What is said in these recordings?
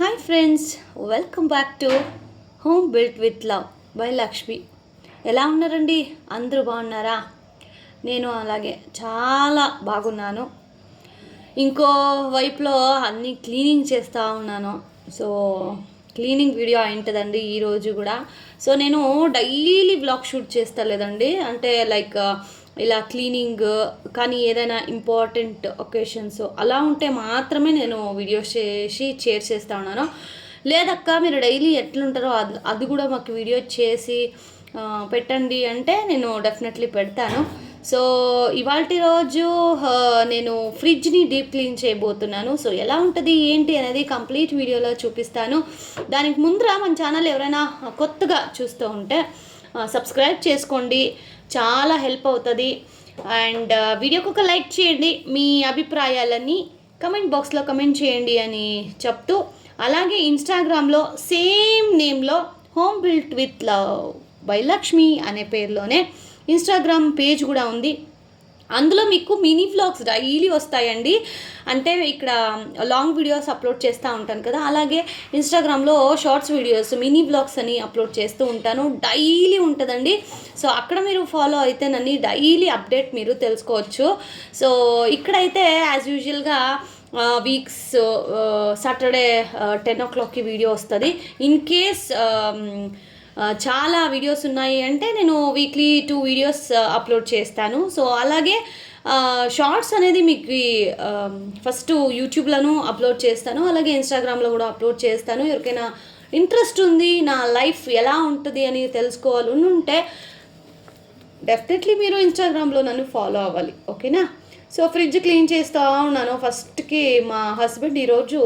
Hi friends welcome back to home built with love by Lakshmi ఎలా ఉన్నారండి? అందరూ బాగున్నారా? నేను అలాగే చాలా బాగున్నాను. ఇంకో వైపులో అన్నీ క్లీనింగ్ చేస్తూ ఉన్నాను. సో క్లీనింగ్ వీడియో అయింటుందండి ఈరోజు కూడా. సో నేను డైలీ బ్లాగ్ షూట్ చేస్తా లేదండి అంటే లైక్ ఇలా క్లీనింగ్ కానీ ఏదైనా ఇంపార్టెంట్ ఒకేషన్స్ అలా ఉంటే మాత్రమే నేను వీడియోస్ చేసి షేర్ చేస్తూ ఉన్నాను. లేదక్క మీరు డైలీ ఎట్లుంటారో అది అది కూడా మాకు వీడియో చేసి పెట్టండి అంటే నేను డెఫినెట్లీ పెడతాను. సో ఇవాళ రోజు నేను ఫ్రిడ్జ్ని డీప్ క్లీన్ చేయబోతున్నాను. సో ఎలా ఉంటుంది ఏంటి అనేది కంప్లీట్ వీడియోలో చూపిస్తాను. దానికి ముందర మన ఛానల్ ఎవరైనా కొత్తగా చూస్తూ ఉంటే సబ్స్క్రైబ్ చేసుకోండి. చాలా హెల్ప్ అవుతుంది. అండ్ వీడియోకి ఒక లైక్ చేయండి. మీ అభిప్రాయాలన్నీ కమెంట్ బాక్స్లో కమెంట్ చేయండి అని చెప్తూ అలాగే ఇన్స్టాగ్రామ్లో same నేమ్లో home built with love by Lakshmi అనే పేరులోనే ఇన్స్టాగ్రామ్ పేజ్ కూడా ఉంది. అందులో మీకు మినీ వ్లాగ్స్ డైలీ వస్తాయండి. అంటే ఇక్కడ లాంగ్ వీడియోస్ అప్లోడ్ చేస్తూ ఉంటాను కదా. అలాగే ఇన్స్టాగ్రామ్లో షార్ట్స్ వీడియోస్ మినీ వ్లాగ్స్ అని అప్లోడ్ చేస్తూ ఉంటాను. డైలీ ఉంటుందండి. సో అక్కడ మీరు ఫాలో అయితే నన్ను డైలీ అప్డేట్ మీరు తెలుసుకోవచ్చు. సో ఇక్కడైతే యాజ్ యూజువల్గా వీక్స్ సాటర్డే టెన్ ఓ క్లాక్కి వీడియో వస్తుంది. ఇన్ కేస్ చాలా వీడియోస్ ఉన్నాయి అంటే నేను వీక్లీ టూ వీడియోస్ అప్లోడ్ చేస్తాను. సో అలాగే షార్ట్స్ అనేది మీకు ఫస్ట్ యూట్యూబ్లోనూ అప్లోడ్ చేస్తాను. అలాగే ఇన్స్టాగ్రామ్లో కూడా అప్లోడ్ చేస్తాను. ఎవరికైనా ఇంట్రెస్ట్ ఉంది నా లైఫ్ ఎలా ఉంటుంది అని తెలుసుకోవాలి ఉంటే డెఫినెట్లీ మీరు ఇన్స్టాగ్రామ్లో నన్ను ఫాలో అవ్వాలి. ఓకేనా సో ఫ్రిడ్జ్ క్లీన్ చేస్తూ ఉన్నాను ఫస్ట్కి మా హస్బెండ్ ఈరోజు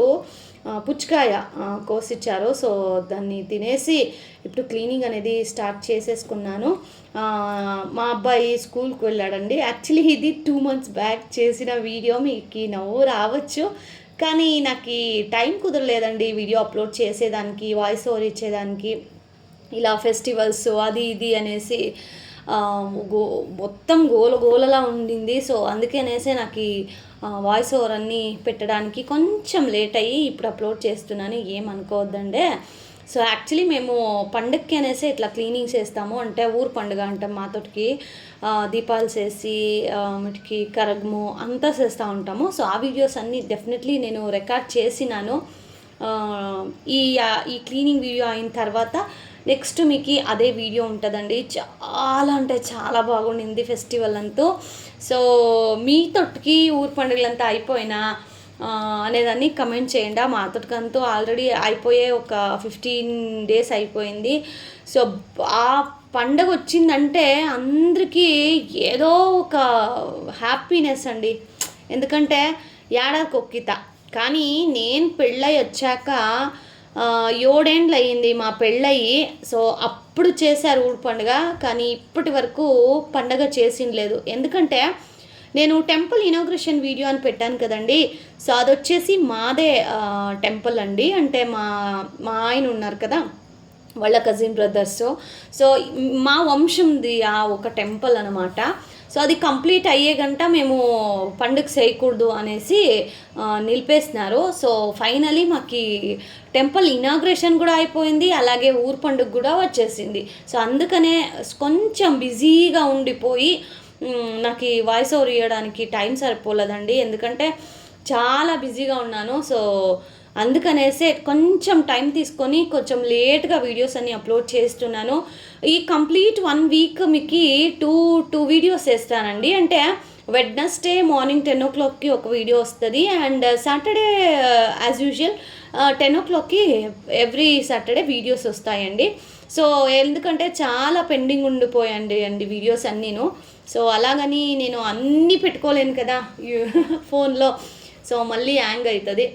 పుచ్చకాయ కోసిచ్చారు. సో దాన్ని తినేసి ఇప్పుడు క్లీనింగ్ అనేది స్టార్ట్ చేసేసుకున్నాను. మా అబ్బాయి స్కూల్కి వెళ్ళాడండి. యాక్చువల్లీ ఇది టూ మంత్స్ బ్యాక్ చేసిన వీడియో. మీకు నవ్వు రావచ్చు. కానీ నాకు టైం కుదరలేదండి వీడియో అప్లోడ్ చేసేదానికి వాయిస్ ఓవర్ ఇచ్చేదానికి. ఇలా ఫెస్టివల్స్ అది ఇది అనేసి గో మొత్తం గోల గోలలా ఉండింది. సో అందుకనేసే నాకు వాయిస్ ఓవర్ అన్నీ పెట్టడానికి కొంచెం లేట్ అయ్యి ఇప్పుడు అప్లోడ్ చేస్తున్నాను ఏమనుకోవద్దండి సో యాక్చువల్లీ మేము పండగకి అనేసి ఇట్లా క్లీనింగ్ చేస్తాము. అంటే ఊరు పండుగ అంటాం మాతోటికి. దీపాలు చేసి ఆ, కరగము అంతా చేస్తూ ఉంటాము. సో ఆ వీడియోస్ అన్నీ డెఫినెట్లీ నేను రికార్డ్ చేసినాను. ఈ ఈ క్లీనింగ్ వీడియో అయిన తర్వాత నెక్స్ట్ మీకు అదే వీడియో ఉంటుందండి. చాలా అంటే చాలా బాగుండింది ఫెస్టివల్ అంతా. సో మీ తొట్టుకి ఊరు పండుగలంతా అయిపోయినా అనేదాన్ని కమెంట్ చేయండి. మా తొట్టుకంతా ఆల్రెడీ అయిపోయే ఒక ఫిఫ్టీన్ డేస్ అయిపోయింది. సో ఆ పండగ వచ్చిందంటే అందరికీ ఏదో ఒక హ్యాపీనెస్ అండి. ఎందుకంటే ఏడాది కొక్కిత. కానీ నేను పెళ్ళై వచ్చాక ఏడేండ్లు అయ్యింది మా పెళ్ళయి సో అప్పుడు చేశారు ఊరు పండుగ కానీ ఇప్పటి వరకు పండగ చేసిండలేదు. ఎందుకంటే నేను టెంపుల్ ఇనాగ్రేషన్ వీడియో అని పెట్టాను కదండి. సో అది వచ్చేసి మాదే టెంపుల్ అండి. అంటే మా మా ఆయన ఉన్నారు కదా వాళ్ళ కజిన్ బ్రదర్స్. సో మా వంశంది ఆ ఒక టెంపుల్ అనమాట సో అది కంప్లీట్ అయ్యే గంట మేము పండుగ చేయకూడదు అనేసి నిలిపేస్తున్నారు నిలిపేసినారు. సో ఫైనలీ మాకు టెంపుల్ ఇనాగ్రేషన్ కూడా అయిపోయింది అలాగే ఊరు పండుగ కూడా వచ్చేసింది. సో అందుకనే కొంచెం బిజీగా ఉండిపోయి నాకు ఈ వాయిస్ ఓవర్ ఇవ్వడానికి టైం సరిపోలేదండి. ఎందుకంటే చాలా బిజీగా ఉన్నాను. సో అందుకనేసే కొంచెం టైం తీసుకొని కొంచెం లేట్గా వీడియోస్ అన్ని అప్లోడ్ చేస్తున్నాను. ఈ కంప్లీట్ వన్ వీక్ మీకు టూ టూ వీడియోస్ వేస్తానండి అంటే వెడ్నెస్డే మార్నింగ్ టెన్ ఓ క్లాక్కి ఒక వీడియో వస్తుంది. And Saturday as usual ten ఓ క్లాక్కి ఎవ్రీ సాటర్డే వీడియోస్ వస్తాయండి. సో ఎందుకంటే చాలా పెండింగ్ ఉండిపోయండి అండి వీడియోస్ అన్నీను. సో అలాగని నేను అన్నీ పెట్టుకోలేను కదా ఫోన్లో. సో మళ్ళీ యాంగ్ అవుతుంది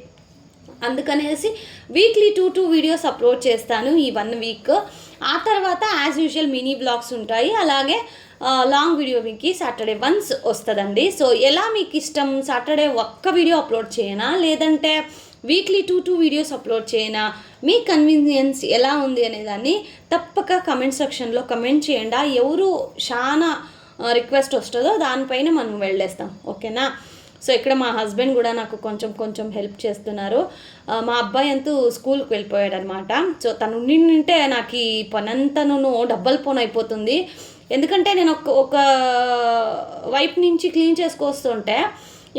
అందుకనేసి weekly two two videos upload చేస్తాను ఈ వన్ వీక్ ఆ తర్వాత యాజ్ యూజువల్ మినీ బ్లాగ్స్ ఉంటాయి. అలాగే లాంగ్ వీడియో మీకు సాటర్డే వన్స్ వస్తుందండి. సో ఎలా మీకు ఇష్టం? సాటర్డే ఒక్క వీడియో అప్లోడ్ చేయనా? లేదంటే weekly two two videos upload చేయనా? మీ కన్వీనియన్స్ ఎలా ఉంది అనేదాన్ని తప్పక కమెంట్ సెక్షన్లో కమెంట్ చేయండి. ఎవరు చాలా రిక్వెస్ట్ వస్తుందో దానిపైన మనం వెళ్ళేస్తాం. ఓకేనా? సో ఇక్కడ మా హస్బెండ్ కూడా నాకు కొంచెం కొంచెం హెల్ప్ చేస్తున్నారు. మా అబ్బాయి అంతూ స్కూల్కి వెళ్ళిపోయాడు అనమాట సో తను నింటే నాకు ఈ పనంతను డబ్బల్ పోన్ అయిపోతుంది ఎందుకంటే నేను ఒక ఒక వైపు నుంచి క్లీన్ చేసుకొస్తుంటే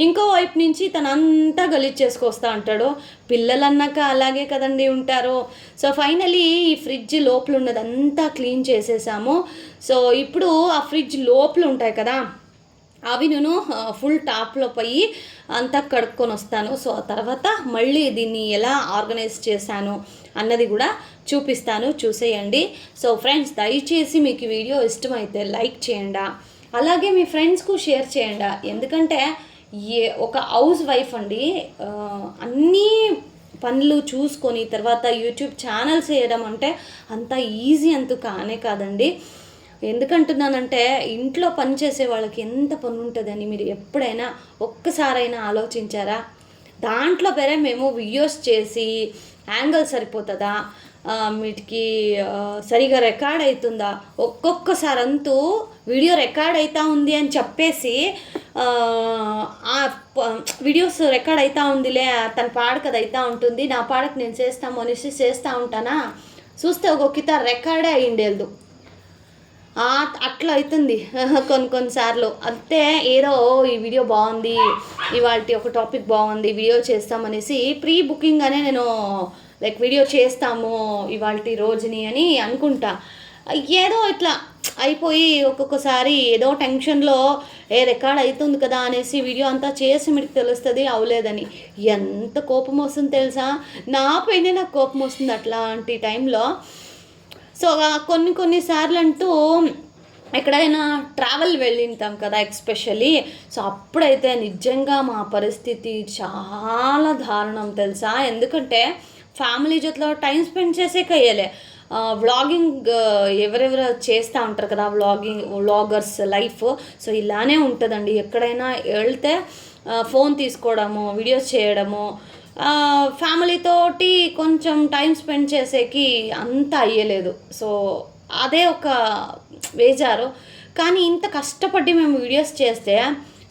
ఇంకో వైపు నుంచి తను అంతా గలీజ్ చేసుకొస్తా ఉంటాడు పిల్లలు అన్నాక అలాగే కదండి ఉంటారు. సో ఫైనలీ ఈ ఫ్రిడ్జ్ లోపల ఉన్నదంతా క్లీన్ చేసేసాము. సో ఇప్పుడు ఆ ఫ్రిడ్జ్ లోపల ఉంటాయి కదా అవి నేను ఫుల్ టాప్లో పోయి అంతా కడుక్కొని వస్తాను. సో ఆ తర్వాత మళ్ళీ దీన్ని ఎలా ఆర్గనైజ్ చేశాను అన్నది కూడా చూపిస్తాను. చూసేయండి. సో ఫ్రెండ్స్ దయచేసి మీకు వీడియో ఇష్టమైతే లైక్ చేయండి. అలాగే మీ ఫ్రెండ్స్కు షేర్ చేయండి. ఎందుకంటే ఏ ఒక హౌస్ వైఫ్ అండి అన్నీ పనులు చూసుకొని తర్వాత యూట్యూబ్ ఛానల్స్ చేయడం అంటే అంత ఈజీ అంతు కానే కాదండి. ఎందుకంటున్నానంటే ఇంట్లో పని చేసే వాళ్ళకి ఎంత పని ఉంటుందని మీరు ఎప్పుడైనా ఒక్కసారైనా ఆలోచించారా? దాంట్లో వేరే మేము వీడియోస్ చేసి యాంగిల్ సరిపోతుందా? మీటికి వీటికి సరిగా రికార్డ్ అవుతుందా ఒక్కొక్కసారి అంతూ వీడియో రికార్డ్ అవుతా ఉంది అని చెప్పేసి ఆ, ప- వీడియోస్ రికార్డ్ అవుతా ఉందిలే తన పాడక అది అవుతా ఉంటుంది నా పాడక నేను చేస్తాము అనేసి చేస్తూ ఉంటానా? చూస్తే ఒక్కొక్క రికార్డే అయ్యిండేది అట్లా అవుతుంది కొన్ని కొన్నిసార్లు అంతే ఏదో ఈ వీడియో బాగుంది ఇవాళ ఒక టాపిక్ బాగుంది వీడియో చేస్తామనేసి ప్రీ బుకింగ్ అనే నేను లైక్ వీడియో చేస్తాము ఇవాళ రోజుని అని అనుకుంటా. ఏదో ఇట్లా అయిపోయి ఒక్కొక్కసారి ఏదో టెన్షన్లో ఏ రికార్డ్ అవుతుంది కదా అనేసి వీడియో అంతా చేసి మీకు తెలుస్తుంది అవలేదని. ఎంత కోపం వస్తుంది తెలుసా? నా పైన నాకు కోపం వస్తుంది అట్లాంటి టైంలో. సో కొన్ని కొన్ని కొన్నిసార్లు అంటూ ఎక్కడైనా ట్రావెల్ వెళ్ళింటాం కదా ఎక్స్పెషల్లీ. సో అప్పుడైతే నిజంగా మా పరిస్థితి చాలా దారుణం తెలుసా? ఎందుకంటే ఫ్యామిలీ జతలో టైం స్పెండ్ చేసే కయ్యలే వ్లాగింగ్ ఎవరెవరు చేస్తూ ఉంటారు కదా వ్లాగింగ్ వ్లాగర్స్ లైఫ్. సో ఇలానే ఉంటుందండి. ఎక్కడైనా వెళ్తే ఫోన్ తీసుకోవడము వీడియోస్ చేయడము ఫ్యామిలీతోటి కొంచెం టైం స్పెండ్ చేసేకి అంత అయ్యలేదు. సో అదే ఒక వేజారు. కానీ ఇంత కష్టపడి మేము వీడియోస్ చేస్తే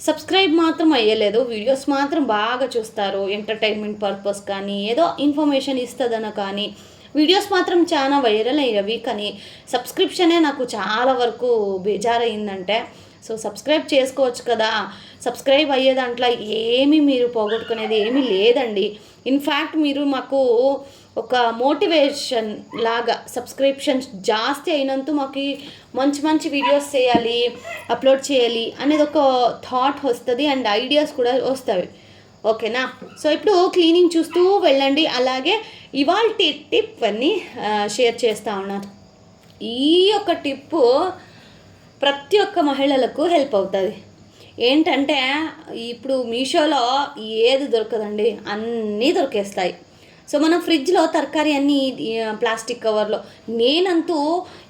సబ్స్క్రైబ్ మాత్రం అయ్యలేదు. వీడియోస్ మాత్రం బాగా చూస్తారు. ఎంటర్టైన్మెంట్ పర్పస్ కానీ ఏదో ఇన్ఫర్మేషన్ ఇస్తుందనో కానీ. వీడియోస్ మాత్రం చాలా వైరల్ అయ్యేవి. కానీ సబ్స్క్రిప్షనే నాకు చాలా వరకు బేజారైందంటే సో సబ్స్క్రైబ్ చేసుకోవచ్చు కదా. సబ్స్క్రైబ్ అయ్యే దాంట్లో ఏమీ మీరు పోగొట్టుకునేది ఏమీ లేదండి. ఇన్ఫ్యాక్ట్ మీరు మాకు ఒక మోటివేషన్ లాగా సబ్స్క్రిప్షన్స్ జాస్తి అయినంత మాకు మంచి మంచి వీడియోస్ చేయాలి అప్లోడ్ చేయాలి అనేది ఒక థాట్ వస్తుంది అండ్ ఐడియాస్ కూడా వస్తాయి. ఓకేనా? సో ఇప్పుడు క్లీనింగ్ చూస్తూ వెళ్ళండి. అలాగే ఇవాళ టిప్ అన్నీ షేర్ చేస్తూ ఉన్నాను. ఈ యొక్క టిప్పు ప్రతి ఒక్క మహిళలకు హెల్ప్ అవుతుంది. ఏంటంటే ఇప్పుడు మీషోలో ఏది దొరకదండి అన్నీ దొరికేస్తాయి. సో మనం ఫ్రిడ్జ్లో తరకారీ అన్నీ ప్లాస్టిక్ కవర్లో. నేనంతూ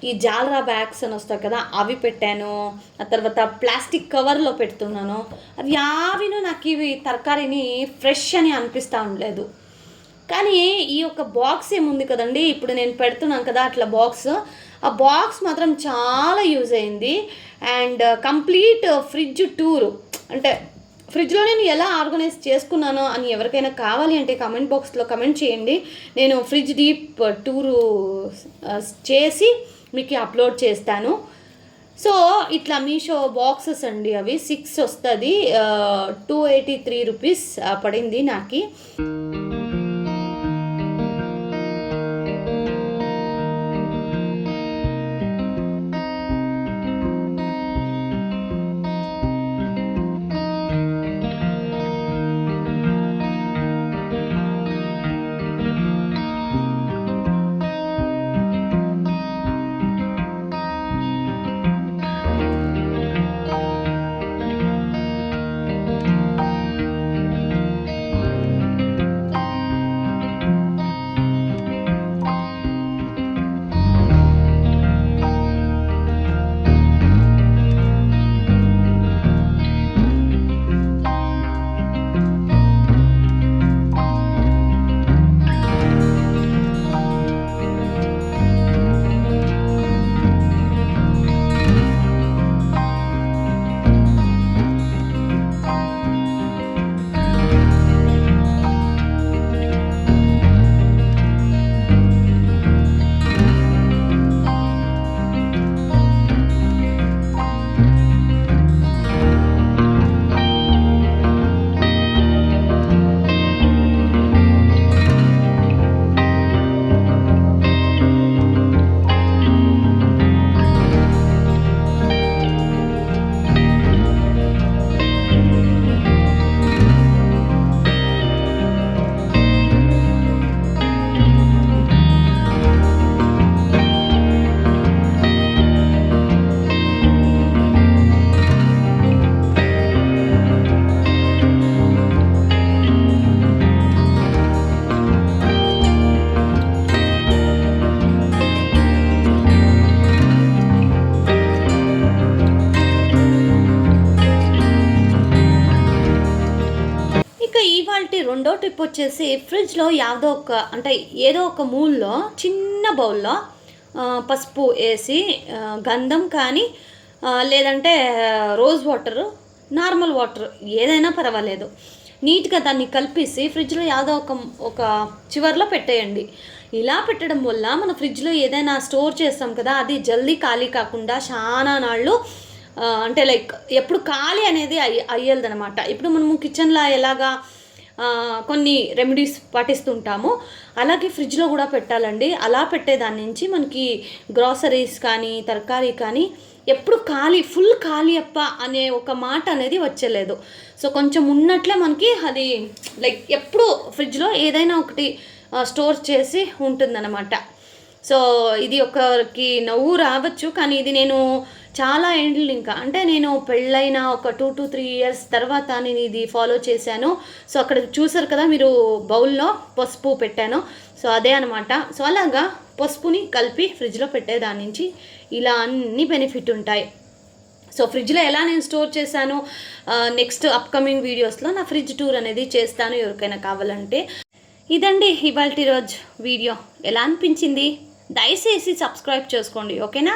ఈ జాలరా బ్యాగ్స్ అని వస్తాయి కదా అవి పెట్టాను. ఆ తర్వాత ప్లాస్టిక్ కవర్లో పెడుతున్నాను. అవి యావినూ నాకు ఇవి తరకారీని ఫ్రెష్ అని అనిపిస్తూ ఉండలేదు. కానీ ఈ యొక్క బాక్స్ ఏముంది కదండి? ఇప్పుడు నేను పెడుతున్నాను కదా అట్లా బాక్స్ ఆ బాక్స్ మాత్రం చాలా యూజ్ అయింది. అండ్ కంప్లీట్ ఫ్రిడ్జ్ టూరు అంటే ఫ్రిడ్జ్లో నేను ఎలా ఆర్గనైజ్ చేసుకున్నానో అని ఎవరికైనా కావాలి అంటే కమెంట్ బాక్స్లో కమెంట్ చేయండి. నేను ఫ్రిడ్జ్ డీప్ టూరు చేసి మీకు అప్లోడ్ చేస్తాను. సో ఇట్లా మీషో బాక్సెస్ అండి అవి. సిక్స్ వస్తుంది. టూ ఎయిటీ త్రీ రూపీస్ పడింది నాకు. ఇంకా ఇవాళ రెండో టిప్ వచ్చేసి ఫ్రిడ్జ్లో యాదో ఒక అంటే ఏదో ఒక మూల్లో చిన్న బౌల్లో పసుపు వేసి గంధం కానీ లేదంటే రోజ్ వాటర్ నార్మల్ వాటర్ ఏదైనా పర్వాలేదు. నీట్గా దాన్ని కలిపేసి ఫ్రిడ్జ్లో యాదో ఒక ఒక చివర్లో పెట్టేయండి. ఇలా పెట్టడం వల్ల మన ఫ్రిడ్జ్లో ఏదైనా స్టోర్ చేస్తాం కదా అది జల్దీ ఖాళీ కాకుండా చాలా నాళ్ళు అంటే లైక్ ఎప్పుడు ఖాళీ అనేది అయ్య అయ్యేదనమాట ఇప్పుడు మనము కిచెన్లో ఎలాగా కొన్ని రెమెడీస్ పాటిస్తుంటాము. అలాగే ఫ్రిడ్జ్లో కూడా పెట్టాలండి. అలా పెట్టేదాని నుంచి మనకి గ్రాసరీస్ కానీ తరకారీ కానీ ఎప్పుడు ఖాళీ ఫుల్ ఖాళీ అప్ప అనే ఒక మాట అనేది వచ్చలేదు. సో కొంచెం ఉన్నట్లే మనకి అది లైక్ ఎప్పుడు ఫ్రిడ్జ్లో ఏదైనా ఒకటి స్టోర్ చేసి ఉంటుందన్నమాట. సో ఇది ఒకరికి నవ్వు రావచ్చు కానీ ఇది నేను చాలా ఎండ్లు ఇంకా. అంటే నేను పెళ్ళైన ఒక టూ టు త్రీ ఇయర్స్ తర్వాత నేను ఇది ఫాలో చేశాను. సో అక్కడ చూసారు కదా మీరు బౌల్లో పసుపు పెట్టాను. సో అదే అనమాట సో అలాగా పసుపుని కలిపి ఫ్రిడ్జ్లో పెట్టేదాని నుంచి ఇలా అన్ని బెనిఫిట్ ఉంటాయి. సో ఫ్రిడ్జ్లో ఎలా నేను స్టోర్ చేశాను? నెక్స్ట్ అప్కమింగ్ వీడియోస్లో నా ఫ్రిడ్జ్ టూర్ అనేది చేస్తాను ఎవరికైనా కావాలంటే. ఇదండి ఇవాళ రోజు వీడియో. ఎలా అనిపించింది? దయచేసి సబ్స్క్రైబ్ చేసుకోండి ఓకేనా?